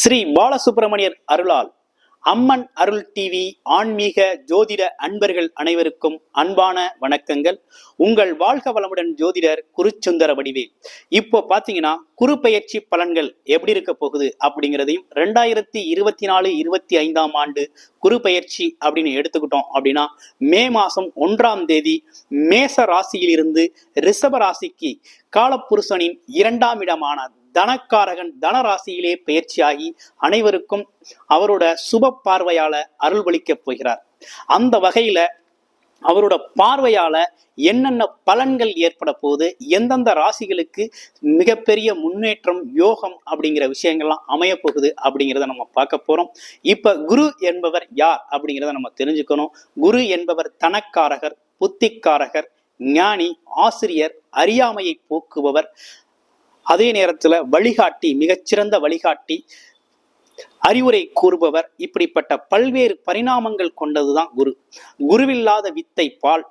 ஸ்ரீ பாலசுப்பிரமணியர் அருளால் அம்மன் அருள் டிவி ஆன்மீக ஜோதிட அன்பர்கள் அனைவருக்கும் அன்பான வணக்கங்கள். உங்கள் வாழ்க வளமுடன் ஜோதிடர் குருச்சுந்தர வடிவேல். இப்போ பாத்தீங்கன்னா குரு பயிற்சி பலன்கள் எப்படி இருக்க போகுது அப்படிங்கிறதையும் ரெண்டாயிரத்தி இருபத்தி நாலு இருபத்தி ஐந்தாம் ஆண்டு குரு பயிற்சி அப்படின்னு எடுத்துக்கிட்டோம் அப்படின்னா மே மாசம் ஒன்றாம் தேதி மேச ராசியிலிருந்து ரிஷப ராசிக்கு காலப்புருஷனின் இரண்டாம் இடமான தனக்காரகன் தனராசியிலே பயிற்சியாகி அனைவருக்கும் அவரோட சுப பார்வையால அருள்வளிக்கப் போகிறார். அந்த வகையில அவரோட பார்வையால என்னென்ன பலன்கள் ஏற்பட போது எந்தெந்த ராசிகளுக்கு மிகப்பெரிய முன்னேற்றம் யோகம் அப்படிங்கிற விஷயங்கள்லாம் அமைய போகுது அப்படிங்கிறத நம்ம பார்க்க போறோம். இப்ப குரு என்பவர் யார் அப்படிங்கிறத நம்ம தெரிஞ்சுக்கணும். குரு என்பவர் தனக்காரகர் புத்திக்காரகர் ஞானி ஆசிரியர் அறியாமையை போக்குபவர். அதே நேரத்துல வழிகாட்டி மிகச்சிறந்த வழிகாட்டி அறிவுரை கூறுபவர். இப்படிப்பட்ட பல்வேறு பரிணாமங்கள் கொண்டதுதான் குரு. குருவில்லாத வித்தை பால்.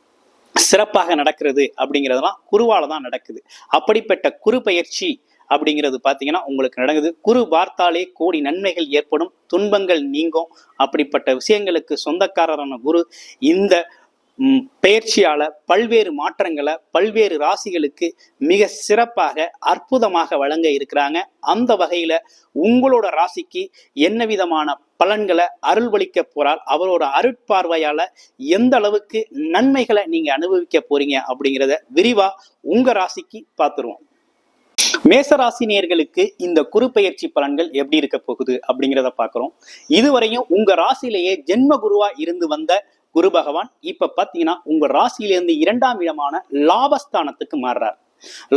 சிறப்பாக நடக்கிறது அப்படிங்கிறதெல்லாம் குருவால தான் நடக்குது. அப்படிப்பட்ட குரு பயிற்சி அப்படிங்கிறது பார்த்தீங்கன்னா உங்களுக்கு நடக்குது. குரு பார்த்தாலே கோடி நன்மைகள் ஏற்படும் துன்பங்கள் நீங்கும். அப்படிப்பட்ட விஷயங்களுக்கு சொந்தக்காரரான குரு இந்த பயிற்சியால பல்வேறு மாற்றங்களை பல்வேறு ராசிகளுக்கு மிக சிறப்பாக அற்புதமாக வழங்க இருக்கிறாங்க. அந்த வகையில உங்களோட ராசிக்கு என்ன விதமான பலன்களை அருள்வளிக்க போறார். அவரோட அருட்பார்வையால எந்த அளவுக்கு நன்மைகளை நீங்க அனுபவிக்க போறீங்க அப்படிங்கிறத விரிவா உங்க ராசிக்கு பார்த்துருவோம் மேசராசினியர்களுக்கு இந்த குறுப்பெயர்ச்சி பலன்கள் எப்படி இருக்க போகுது அப்படிங்கிறத பார்க்குறோம் இதுவரையும் உங்க ராசியிலேயே ஜென்ம குருவா இருந்து வந்த குரு பகவான் இப்ப பாத்தீங்கன்னா உங்க ராசியிலிருந்து இரண்டாம் இடமான லாபஸ்தானத்துக்கு மாறுறார்.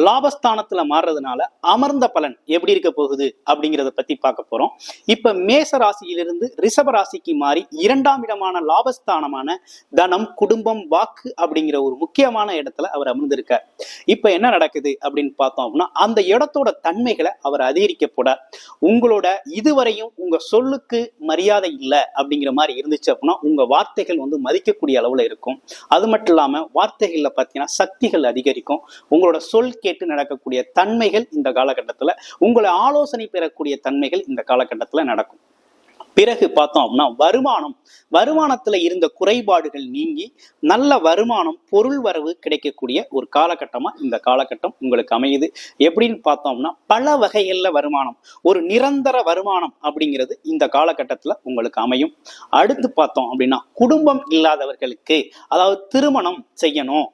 லாபஸ்தானத்துல மாறுறதுனால அமர்ந்த பலன் எப்படி இருக்க போகுது அப்படிங்கிறத பத்தி பார்க்க போறோம். இப்ப மேச ராசியிலிருந்து ரிஷப ராசிக்கு மாறி இரண்டாம் இடமான லாபஸ்தானமான தனம் குடும்பம் வாக்கு அப்படிங்கிற ஒரு முக்கியமான இடத்துல அவர் அமர்ந்திருக்கார். இப்ப என்ன நடக்குது அப்படின்னு பார்த்தோம் அப்படின்னா அந்த இடத்தோட தன்மைகளை அவர் அதிகரிக்க போறார். உங்களோட இதுவரையும் உங்க சொல்லுக்கு மரியாதை இல்லை அப்படிங்கிற மாதிரி இருந்துச்சு அப்படின்னா உங்க வார்த்தைகள் வந்து மதிக்கக்கூடிய அளவுல இருக்கும். அது மட்டும் இல்லாம வார்த்தைகள்ல பாத்தீங்கன்னா சக்திகள் அதிகரிக்கும். உங்களோட சொல் கேட்டு நடக்கக்கூடிய தன்மைகள் இந்த காலகட்டத்துல உங்களை ஆலோசனை பெறக்கூடிய தன்மைகள் இந்த காலகட்டத்துல நடக்கும். பிறகு பார்த்தோம் அப்படின்னா வருமானம் வருமானத்துல இருந்த குறைபாடுகள் நீங்கி நல்ல வருமானம் பொருள் வரவு கிடைக்கக்கூடிய ஒரு காலகட்டமா இந்த காலகட்டம் உங்களுக்கு அமையுது. எப்படின்னு பார்த்தோம்னா பல வகைகள்ல வருமானம் ஒரு நிரந்தர வருமானம் அப்படிங்கிறது இந்த காலகட்டத்துல உங்களுக்கு அமையும். அடுத்து பார்த்தோம் அப்படின்னா குடும்பம் இல்லாதவர்களுக்கு அதாவது திருமணம் செய்யணும்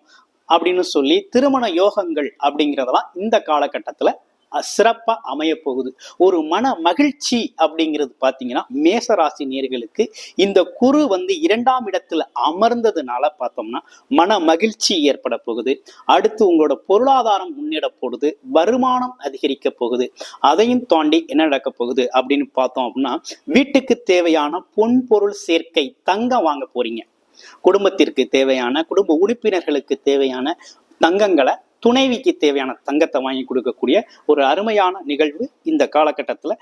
அப்படின்னு சொல்லி திருமண யோகங்கள் அப்படிங்கிறதெல்லாம் இந்த காலகட்டத்தில் சிறப்பா அமைய போகுது. ஒரு மன மகிழ்ச்சி அப்படிங்கிறது பார்த்தீங்கன்னா மேசராசி நேர்களுக்கு இந்த குரு வந்து இரண்டாம் இடத்துல அமர்ந்ததுனால பார்த்தோம்னா மன மகிழ்ச்சி ஏற்பட போகுது. அடுத்து உங்களோட பொருளாதாரம் முன்னேற போகுது. வருமானம் அதிகரிக்க போகுது. அதையும் தாண்டி என்ன நடக்க போகுது அப்படின்னு பார்த்தோம் அப்படின்னா வீட்டுக்கு தேவையான பொன் பொருள் சேர்க்கை தங்கம் வாங்க போறீங்க. குடும்பத்திற்கு தேவையான குடும்ப உறுப்பினர்களுக்கு தேவையான தங்கங்களை துணைவிக்கு தேவையான தங்கத்தை வாங்கி கொடுக்கக்கூடிய ஒரு அருமையான நிகழ்வு இந்த காலகட்டத்துல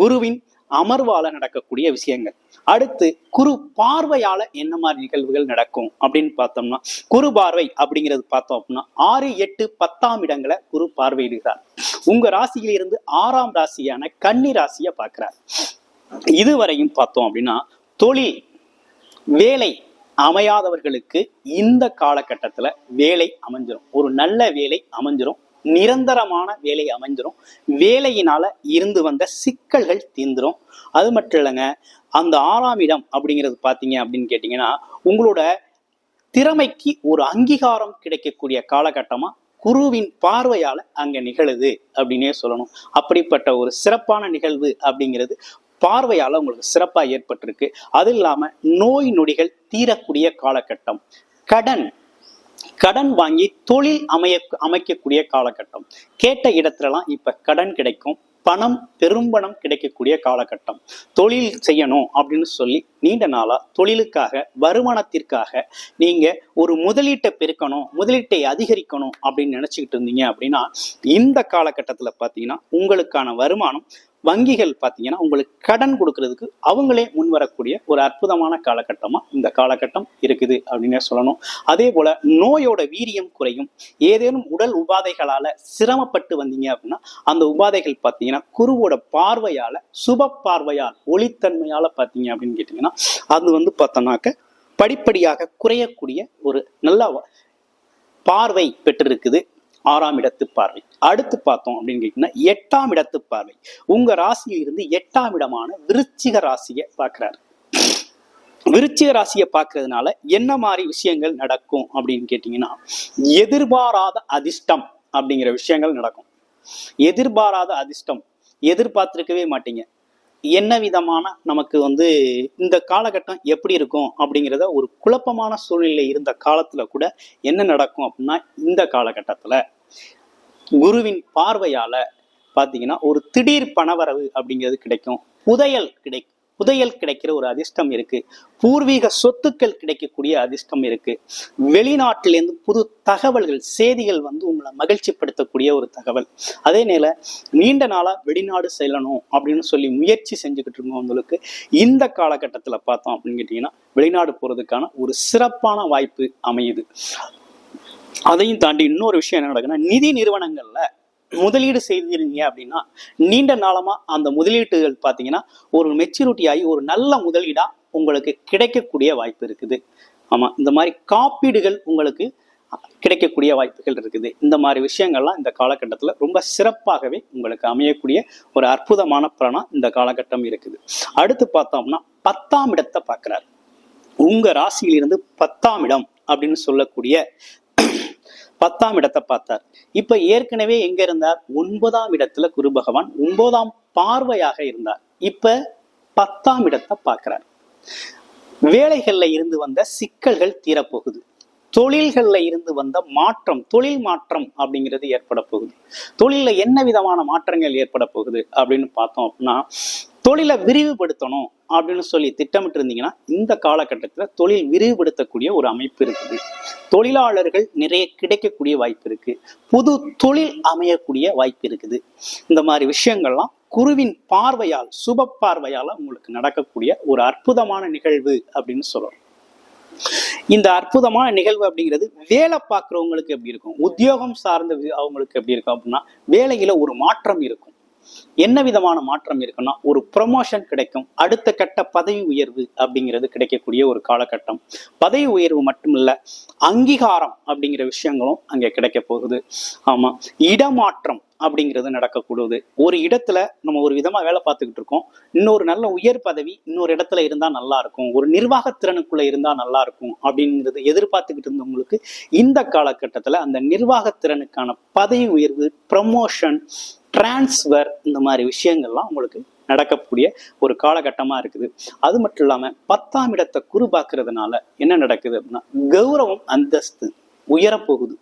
குருவின் அமர்வால நடக்கக்கூடிய விஷயங்கள். அடுத்து குரு பார்வையால என்ன மாதிரி நிகழ்வுகள் நடக்கும் அப்படின்னு பார்த்தோம்னா குரு பார்வை அப்படிங்கிறது பார்த்தோம் அப்படின்னா ஆறு எட்டு பத்தாம் இடங்களை குரு பார்வையிடுகிறார். உங்க ராசியிலிருந்து ஆறாம் ராசியான கன்னி ராசியை பார்க்கிறார். இதுவரையும் பார்த்தோம் அப்படின்னா தொழில் வேலை அமையாதவர்களுக்கு இந்த காலகட்டத்துல வேலை அமைஞ்சிரும். ஒரு நல்ல வேலை அமைஞ்சிரும். நிரந்தரமான வேலை அமைஞ்சிரும். வேலையினால இருந்து வந்த சிக்கல்கள் தீந்துரும் அது மட்டும் இல்லைங்க அந்த ஆறாம் இடம் அப்படிங்கிறது பார்த்தீங்க அப்படின்னு கேட்டிங்கன்னா உங்களோட திறமைக்கு ஒரு அங்கீகாரம் கிடைக்கக்கூடிய காலகட்டமா குருவின் பார்வையால அங்க நிகழுது அப்படின்னே சொல்லணும். அப்படிப்பட்ட ஒரு சிறப்பான நிகழ்வு அப்படிங்கிறது பார்வையால் உங்களுக்கு சிறப்பாக ஏற்பட்டிருக்கு. அது இல்லாமல் நோய் நொடிகள் தீரக்கூடிய காலகட்டம். கடன். கடன் வாங்கி தொழில் அமைய அமைக்கக்கூடிய காலகட்டம். கேட்ட இடத்துலலாம் இப்ப கடன் கிடைக்கும். பணம் பெரும்பணம் கிடைக்கக்கூடிய காலகட்டம். தொழில் செய்யணும் அப்படின்னு சொல்லி நீண்ட நாளா தொழிலுக்காக வருமானத்திற்காக நீங்க ஒரு முதலீட்டை பெருக்கணும் முதலீட்டை அதிகரிக்கணும் அப்படின்னு நினைச்சுக்கிட்டு இருந்தீங்க அப்படின்னா இந்த காலகட்டத்துல பாத்தீங்கன்னா உங்களுக்கான வருமானம் வங்கிகள் பார்த்தீங்கன்னா உங்களுக்கு கடன் கொடுக்கறதுக்கு அவங்களே முன் வரக்கூடிய ஒரு அற்புதமான காலகட்டமாக இந்த காலகட்டம் இருக்குது அப்படின்னே சொல்லணும். அதே போல் நோயோட வீரியம் குறையும். ஏதேனும் உடல் உபாதைகளால் சிரமப்பட்டு வந்தீங்க அப்படின்னா அந்த உபாதைகள் பார்த்தீங்கன்னா குருவோட பார்வையால் சுப பார்வையால் ஒளித்தன்மையால் பார்த்தீங்க அப்படின்னு கேட்டிங்கன்னா அது வந்து பார்த்தோம்னாக்க படிப்படியாக குறையக்கூடிய ஒரு நல்ல பார்வை பெற்றிருக்குது. ஆறாம் இடத்து பார்வை. அடுத்து பார்த்தோம் அப்படின்னு கேட்டீங்கன்னா எட்டாம் இடத்து பார்வை. உங்க ராசியில் இருந்து எட்டாம் இடமான விருச்சிக ராசியை பார்க்கிறாரு. விருச்சிக ராசியை பார்க்கறதுனால என்ன மாதிரி விஷயங்கள் நடக்கும் அப்படின்னு கேட்டீங்கன்னா எதிர்பாராத அதிர்ஷ்டம் அப்படிங்கிற விஷயங்கள் நடக்கும். எதிர்பாராத அதிர்ஷ்டம். எதிர்பார்த்திருக்கவே மாட்டீங்க. என்ன விதமான நமக்கு வந்து இந்த காலகட்டம் எப்படி இருக்கும் அப்படிங்கிறத ஒரு குழப்பமான சூழ்நிலை இருந்த காலத்துல கூட என்ன நடக்கும் அப்படின்னா இந்த காலகட்டத்துல குருவின் பார்வையால பாத்தீங்கன்னா ஒரு திடீர் பணவரவு அப்படிங்கிறது கிடைக்கும் புதையல் கிடைக்கும். புதையல் கிடைக்கிற ஒரு அதிர்ஷ்டம் இருக்கு. பூர்வீக சொத்துக்கள் கிடைக்கக்கூடிய அதிர்ஷ்டம் இருக்கு. வெளிநாட்டிலேருந்து புது தகவல்கள் செய்திகள் வந்து உங்களை மகிழ்ச்சிப்படுத்தக்கூடிய ஒரு தகவல். அதே நேர நீண்ட நாளாக வெளிநாடு செல்லணும் அப்படின்னு சொல்லி முயற்சி செஞ்சுக்கிட்டு இருந்தவங்களுக்கு இந்த காலகட்டத்தில் பார்த்தோம் அப்படின்னு கேட்டீங்கன்னா வெளிநாடு போறதுக்கான ஒரு சிறப்பான வாய்ப்பு அமையுது. அதையும் தாண்டி இன்னொரு விஷயம் என்ன நடக்குன்னா நிதி நிறுவனங்கள்ல முதலீடு செய்திருந்தீங்க அப்படின்னா நீண்ட நாளமா அந்த முதலீட்டுகள் பார்த்தீங்கன்னா ஒரு மெச்சூரிட்டி ஆகி ஒரு நல்ல முதலீடா உங்களுக்கு கிடைக்கக்கூடிய வாய்ப்பு இருக்குது. ஆமா இந்த மாதிரி காப்பீடுகள் உங்களுக்கு கிடைக்கக்கூடிய வாய்ப்புகள் இருக்குது. இந்த மாதிரி விஷயங்கள்லாம் இந்த காலகட்டத்தில் ரொம்ப சிறப்பாகவே உங்களுக்கு அமையக்கூடிய ஒரு அற்புதமான பலனா இந்த காலகட்டம் இருக்குது. அடுத்து பார்த்தோம்னா பத்தாம் இடத்தை பார்க்கிறார். உங்க ராசியிலிருந்து பத்தாம் இடம் அப்படின்னு சொல்லக்கூடிய பத்தாம் இடத்தை பார்த்தார். இப்ப ஏற்கனவே எங்க இருந்தார்? ஒன்பதாம் இடத்துல குரு பகவான் ஒன்பதாம் பார்வையாக இருந்தார். இப்ப பத்தாம் இடத்தை பார்க்கிறார். வேலைகள்ல இருந்து வந்த சிக்கல்கள் தீரப்போகுது. தொழில்கள்ல இருந்து வந்த மாற்றம் தொழில் மாற்றம் அப்படிங்கிறது ஏற்பட போகுது. தொழில என்ன விதமான மாற்றங்கள் ஏற்பட போகுது அப்படின்னு பார்த்தோம் அப்படின்னா தொழிலை விரிவுபடுத்தணும். அப்படின்னு சொல்லி திட்டமிட்டு இருந்தீங்கன்னா இந்த காலகட்டத்தில் தொழில் விரிவுபடுத்தக்கூடிய ஒரு அமைப்பு இருக்குது. தொழிலாளர்கள் நிறைய கிடைக்கக்கூடிய வாய்ப்பு இருக்கு. புது தொழில் அமையக்கூடிய வாய்ப்பு இருக்குது. இந்த மாதிரி விஷயங்கள்லாம் குருவின் பார்வையால் சுப பார்வையால் உங்களுக்கு நடக்கக்கூடிய ஒரு அற்புதமான நிகழ்வு அப்படின்னு சொல்லலாம். இந்த அற்புதமான நிகழ்வு அப்படிங்கிறது வேலை பார்க்குறவங்களுக்கு எப்படி இருக்கும்? உத்தியோகம் சார்ந்த வி- அவங்களுக்கு எப்படி இருக்கும் அப்படின்னா வேலையில ஒரு மாற்றம் இருக்கும். என்ன விதமான மாற்றம் இருக்குன்னா ஒரு ப்ரொமோஷன் கிடைக்கும் அடுத்த கட்ட பதவி உயர்வு அப்படிங்கிறது கிடைக்கக்கூடிய ஒரு காலகட்டம். பதவி உயர்வு மட்டுமில்ல அங்கீகாரம் அப்படிங்கிற விஷயங்களும் அங்கே கிடைக்க போகுது. ஆமா இடமாற்றம் அப்படிங்கிறது நடக்கக்கூடாது. ஒரு இடத்துல நம்ம ஒரு விதமா வேலை பார்த்துக்கிட்டு இருக்கோம் இன்னொரு நல்ல உயர் பதவி இன்னொரு இடத்துல இருந்தா நல்லா இருக்கும் ஒரு நிர்வாகத்திறனுக்குள்ள இருந்தா நல்லா இருக்கும் அப்படிங்கிறது எதிர்பார்த்துக்கிட்டு இருந்தவங்களுக்கு இந்த காலகட்டத்துல அந்த நிர்வாகத்திறனுக்கான பதவி உயர்வு ப்ரமோஷன் டிரான்ஸ்ஃபர் இந்த மாதிரி விஷயங்கள்லாம் உங்களுக்கு நடக்கக்கூடிய ஒரு காலகட்டமா இருக்குது. அது மட்டும் இல்லாம பத்தாம் இடத்தை குரு என்ன நடக்குது அப்படின்னா கௌரவம் அந்தஸ்து உயரப்போகுது.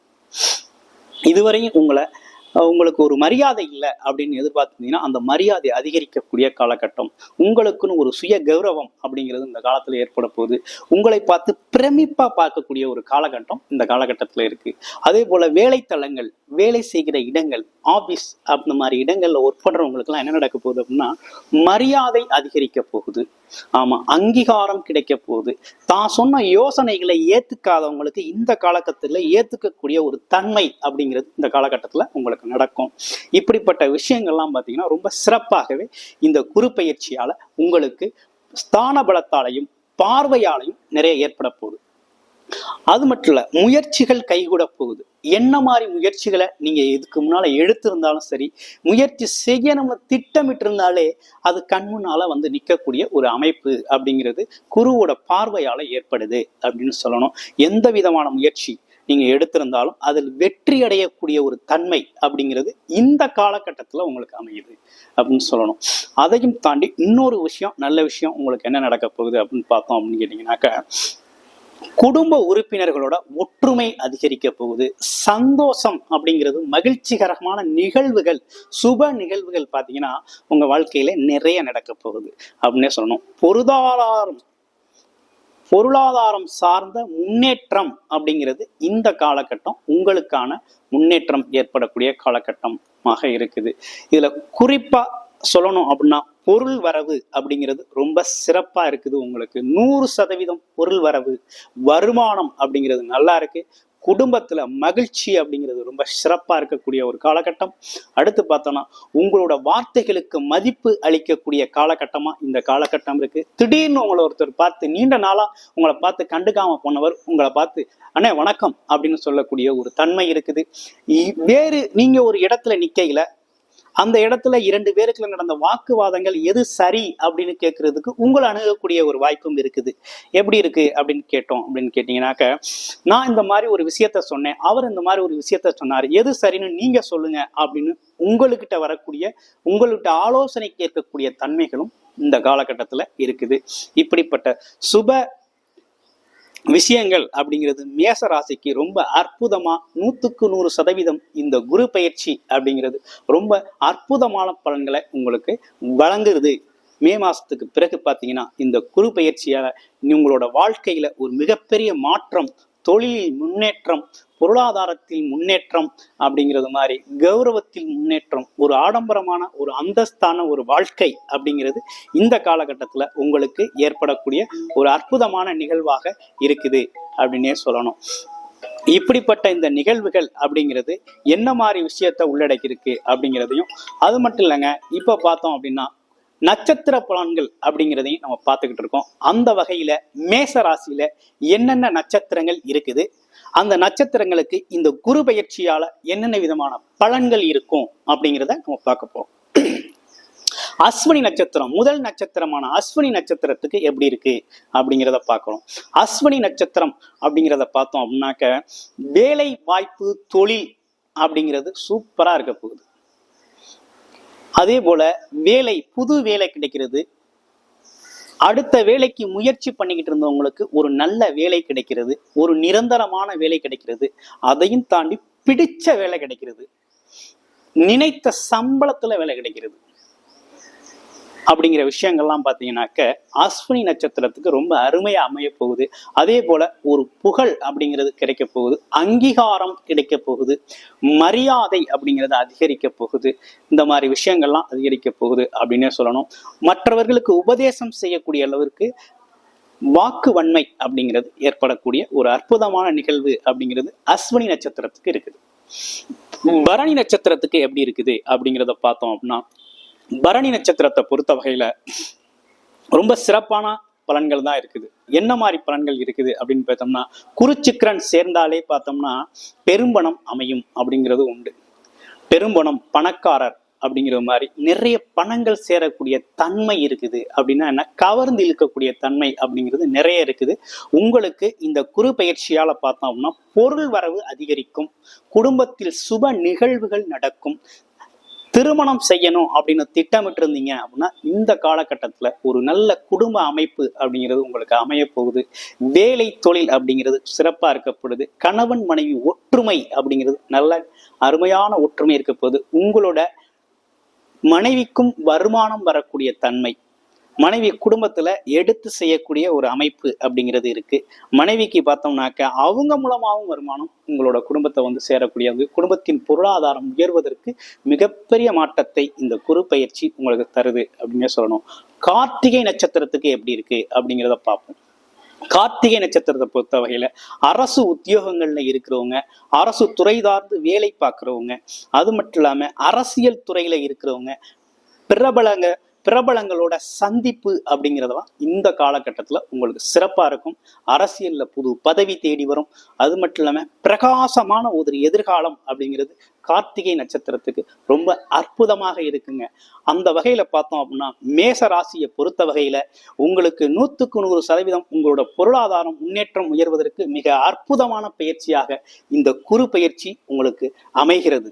இதுவரையும் உங்களை உங்களுக்கு ஒரு மரியாதை இல்லை அப்படின்னு எதிர்பார்த்திருந்தீங்கன்னா அந்த மரியாதை அதிகரிக்கக்கூடிய காலகட்டம் உங்களுக்குன்னு ஒரு சுய கௌரவம் அப்படிங்கிறது இந்த காலத்தில் ஏற்பட போகுது. உங்களை பார்த்து பிரமிப்பா பார்க்கக்கூடிய ஒரு காலகட்டம் இந்த காலகட்டத்தில் இருக்கு. அதே போல வேலைத்தளங்கள் வேலை செய்கிற இடங்கள் ஆபீஸ் அந்த மாதிரி இடங்கள்ல ஒர்க் பண்றவங்களுக்குலாம் என்ன நடக்க போகுது அப்படின்னா மரியாதை அதிகரிக்க போகுது. ஆமா அங்கீகாரம் கிடைக்க போகுது. தான் சொன்ன யோசனைகளை ஏத்துக்காதவங்களுக்கு இந்த காலகட்டத்துல ஏத்துக்கக்கூடிய ஒரு தன்மை அப்படிங்கிறது இந்த காலகட்டத்துல உங்களுக்கு நடக்கும். இப்படிப்பட்ட விஷயங்கள்லாம் பாத்தீங்கன்னா ரொம்ப சிறப்பாகவே இந்த குரு உங்களுக்கு ஸ்தான பலத்தாலையும் பார்வையாலையும் நிறைய ஏற்பட போகுது. அது மட்டும் இல்லை முயற்சிகள் கைகூட போகுது. என்ன மாதிரி முயற்சிகளை நீங்கள் இதுக்கு முன்னால் எடுத்திருந்தாலும் சரி முயற்சி செய்ய திட்டமிட்டு இருந்தாலே அது கண்முன்னால வந்து நிற்கக்கூடிய ஒரு அமைப்பு அப்படிங்கிறது குருவோட பார்வையால் ஏற்படுது அப்படின்னு சொல்லணும். எந்த விதமான முயற்சி நீங்கள் எடுத்திருந்தாலும் அதில் வெற்றி அடையக்கூடிய ஒரு தன்மை அப்படிங்கிறது இந்த காலகட்டத்தில் உங்களுக்கு அமையுது அப்படின்னு சொல்லணும். அதையும் தாண்டி இன்னொரு விஷயம் நல்ல விஷயம் உங்களுக்கு என்ன நடக்க போகுது அப்படின்னு பார்த்தோம் அப்படின்னு கேட்டீங்கன்னாக்க குடும்ப உறுப்பினர்களோட ஒற்றுமை அதிகரிக்க போகுது. சந்தோஷம் அப்படிங்கிறது மகிழ்ச்சிகரமான நிகழ்வுகள் சுப நிகழ்வுகள் பார்த்தீங்கன்னா உங்க வாழ்க்கையில நிறைய நடக்க போகுது. அப்படின்னே சொல்லணும். பொருளாதாரம் பொருளாதாரம் சார்ந்த முன்னேற்றம் அப்படிங்கிறது இந்த காலகட்டம் உங்களுக்கான முன்னேற்றம் ஏற்படக்கூடிய காலகட்டமாக இருக்குது. இதுல குறிப்பா சொல்லணும் அப்படின்னா பொருள் வரவு அப்படிங்கிறது ரொம்ப சிறப்பாக இருக்குது உங்களுக்கு. நூறு சதவீதம் பொருள் வரவு வருமானம் அப்படிங்கிறது நல்லா இருக்கு. குடும்பத்தில் மகிழ்ச்சி அப்படிங்கிறது ரொம்ப சிறப்பாக இருக்கக்கூடிய ஒரு காலகட்டம். அடுத்து பார்த்தோன்னா உங்களோட வார்த்தைகளுக்கு மதிப்பு அளிக்கக்கூடிய காலகட்டமாக இந்த காலகட்டம் இருக்குது திடீர்னு உங்களை ஒருத்தர் பார்த்து நீண்ட நாளாக உங்களை பார்த்து கண்டுக்காம போனவர் உங்களை பார்த்து அண்ணே வணக்கம் அப்படின்னு சொல்லக்கூடிய ஒரு தன்மை இருக்குது. வேறு நீங்கள் ஒரு இடத்துல நிற்கையில் அந்த இடத்துல இரண்டு பேருக்குள்ள நடந்த வாக்குவாதங்கள் எது சரி அப்படின்னு கேட்கறதுக்கு உங்களை அணுகக்கூடிய ஒரு வாய்ப்பும் இருக்குது. எப்படி இருக்கு அப்படின்னு கேட்டோம் அப்படின்னு கேட்டீங்கன்னாக்க நான் இந்த மாதிரி ஒரு விஷயத்த சொன்னேன் அவர் இந்த மாதிரி ஒரு விஷயத்த சொன்னார் எது சரின்னு நீங்க சொல்லுங்க அப்படின்னு உங்கள்கிட்ட வரக்கூடிய உங்கள்கிட்ட ஆலோசனை கேட்கக்கூடிய தன்மைகளும் இந்த காலகட்டத்தில் இருக்குது. இப்படிப்பட்ட சுப விஷயங்கள் அப்படிங்கிறது மேச ராசிக்கு ரொம்ப அற்புதமா நூத்துக்கு நூறு சதவீதம் இந்த குரு பயிற்சி அப்படிங்கிறது ரொம்ப அற்புதமான பலன்களை உங்களுக்கு வழங்குறது மே மாசத்துக்கு பிறகு பார்த்தீங்கன்னா இந்த குரு பயிற்சியால உங்களோட வாழ்க்கையில ஒரு மிகப்பெரிய மாற்றம் தொழிலில் முன்னேற்றம் பொருளாதாரத்தில் முன்னேற்றம் அப்படிங்கிறது மாதிரி கௌரவத்தில் முன்னேற்றம் ஒரு ஆடம்பரமான ஒரு அந்தஸ்தான ஒரு வாழ்க்கை அப்படிங்கிறது இந்த காலகட்டத்தில் உங்களுக்கு ஏற்படக்கூடிய ஒரு அற்புதமான நிகழ்வாக இருக்குது அப்படின்னே சொல்லணும். இப்படிப்பட்ட இந்த நிகழ்வுகள் அப்படிங்கிறது என்ன மாதிரி விஷயத்த உள்ளடக்கியிருக்கு அப்படிங்கிறதையும் அது மட்டும் இல்லைங்க இப்போ பார்த்தோம் அப்படின்னா நட்சத்திர பலன்கள் அப்படிங்கிறதையும் நம்ம பார்த்துக்கிட்டு இருக்கோம். அந்த வகையில மேச ராசியில என்னென்ன நட்சத்திரங்கள் இருக்குது? அந்த நட்சத்திரங்களுக்கு இந்த குரு பயிற்சியால என்னென்ன விதமான பலன்கள் இருக்கும் அப்படிங்கிறத நம்ம பார்க்க போறோம். அஸ்வினி நட்சத்திரம் முதல் நட்சத்திரமான அஸ்வினி நட்சத்திரத்துக்கு எப்படி இருக்கு அப்படிங்கிறத பார்க்கணும் அஸ்வினி நட்சத்திரம் அப்படிங்கிறத பார்த்தோம் அப்படின்னாக்க வேலை வாய்ப்பு தொழில் அப்படிங்கிறது சூப்பரா இருக்க போகுது. அதே போல வேலை புது வேலை கிடைக்கிறது. அடுத்த வேலைக்கு முயற்சி பண்ணிக்கிட்டு இருந்தவங்களுக்கு ஒரு நல்ல வேலை கிடைக்கிறது. ஒரு நிரந்தரமான வேலை கிடைக்கிறது. அதையும் தாண்டி பிடிச்ச வேலை கிடைக்கிறது. நினைத்த சம்பளத்துல வேலை கிடைக்கிறது. அப்படிங்கிற விஷயங்கள்லாம் பார்த்தீங்கன்னாக்க அஸ்வினி நட்சத்திரத்துக்கு ரொம்ப அருமையா அமைய போகுது. அதே போல ஒரு புகழ் அப்படிங்கிறது கிடைக்க போகுது. அங்கீகாரம் கிடைக்க போகுது. மரியாதை அப்படிங்கிறது அதிகரிக்க போகுது. இந்த மாதிரி விஷயங்கள்லாம் அதிகரிக்க போகுது அப்படின்னே சொல்லணும். மற்றவர்களுக்கு உபதேசம் செய்யக்கூடிய அளவிற்கு வாக்கு வன்மை அப்படிங்கிறது ஏற்படக்கூடிய ஒரு அற்புதமான நிகழ்வு அப்படிங்கிறது அஸ்வினி நட்சத்திரத்துக்கு இருக்குது. பரணி நட்சத்திரத்துக்கு எப்படி இருக்குது அப்படிங்கிறத பார்த்தோம் அப்படின்னா பரணி நட்சத்திரத்தை பொறுத்த வகையில ரொம்ப சிறப்பான பலன்கள் தான் இருக்குது. என்ன மாதிரி பலன்கள் இருக்குது அப்படின்னு பார்த்தோம்னா குருச்சுக்கிரன் சேர்ந்தாலே பார்த்தோம்னா பெரும்பணம் அமையும் அப்படிங்கிறது உண்டு. பெரும்பணம் பணக்காரர் அப்படிங்கிற மாதிரி நிறைய பணங்கள் சேரக்கூடிய தன்மை இருக்குது அப்படின்னா என்ன? கவர்ந்து இழுக்கக்கூடிய தன்மை அப்படிங்கிறது நிறைய இருக்குது. உங்களுக்கு இந்த குறு பயிற்சியால பார்த்தோம்னா பொருள் வரவு அதிகரிக்கும். குடும்பத்தில் சுப நிகழ்வுகள் நடக்கும். திருமணம் செய்யணும் அப்படின்னு திட்டமிட்டு இருந்தீங்க அப்படின்னா இந்த காலகட்டத்தில் ஒரு நல்ல குடும்ப அமைப்பு அப்படிங்கிறது உங்களுக்கு அமைய போகுது. வேலை தொழில் அப்படிங்கிறது சிறப்பாக இருக்கப்படுது கணவன் மனைவி ஒற்றுமை அப்படிங்கிறது நல்ல அருமையான ஒற்றுமை இருக்க போகுது. உங்களோட மனைவிக்கும் வருமானம் வரக்கூடிய தன்மை மனைவி குடும்பத்துல எடுத்து செய்யக்கூடிய ஒரு அமைப்பு அப்படிங்கிறது இருக்கு. மனைவிக்கு பார்த்தோம்னாக்க அவங்க மூலமாகவும் வருமானம் உங்களோட குடும்பத்தை வந்து சேரக்கூடியது குடும்பத்தின் பொருளாதாரம் உயர்வதற்கு மிகப்பெரிய மாற்றத்தை இந்த குரு பயிற்சி உங்களுக்கு தருது அப்படின்னு சொல்லணும். கார்த்திகை நட்சத்திரத்துக்கு எப்படி இருக்கு அப்படிங்கிறத பார்ப்போம். கார்த்திகை நட்சத்திரத்தை பொறுத்த வகையில அரசு உத்தியோகங்கள்ல இருக்கிறவங்க அரசு துறை சார்ந்து வேலை பார்க்குறவங்க அது மட்டும் இல்லாம அரசியல் துறையில இருக்கிறவங்க பிரபலங்க பிரபலங்களோட சந்திப்பு அப்படிங்கிறதெல்லாம் இந்த காலகட்டத்தில் உங்களுக்கு சிறப்பாக இருக்கும். அரசியலில் புது பதவி தேடி வரும். அது மட்டும் இல்லாமல் பிரகாசமான ஒரு எதிர்காலம் அப்படிங்கிறது கார்த்திகை நட்சத்திரத்துக்கு ரொம்ப அற்புதமாக இருக்குங்க. அந்த வகையில் பார்த்தோம் அப்படின்னா மேச ராசியை பொறுத்த வகையில் உங்களுக்கு நூற்றுக்கு நூறு சதவீதம் உங்களோட பொருளாதாரம் முன்னேற்றம் உயர்வதற்கு மிக அற்புதமான பயிற்சியாக இந்த குறு பயிற்சி உங்களுக்கு அமைகிறது.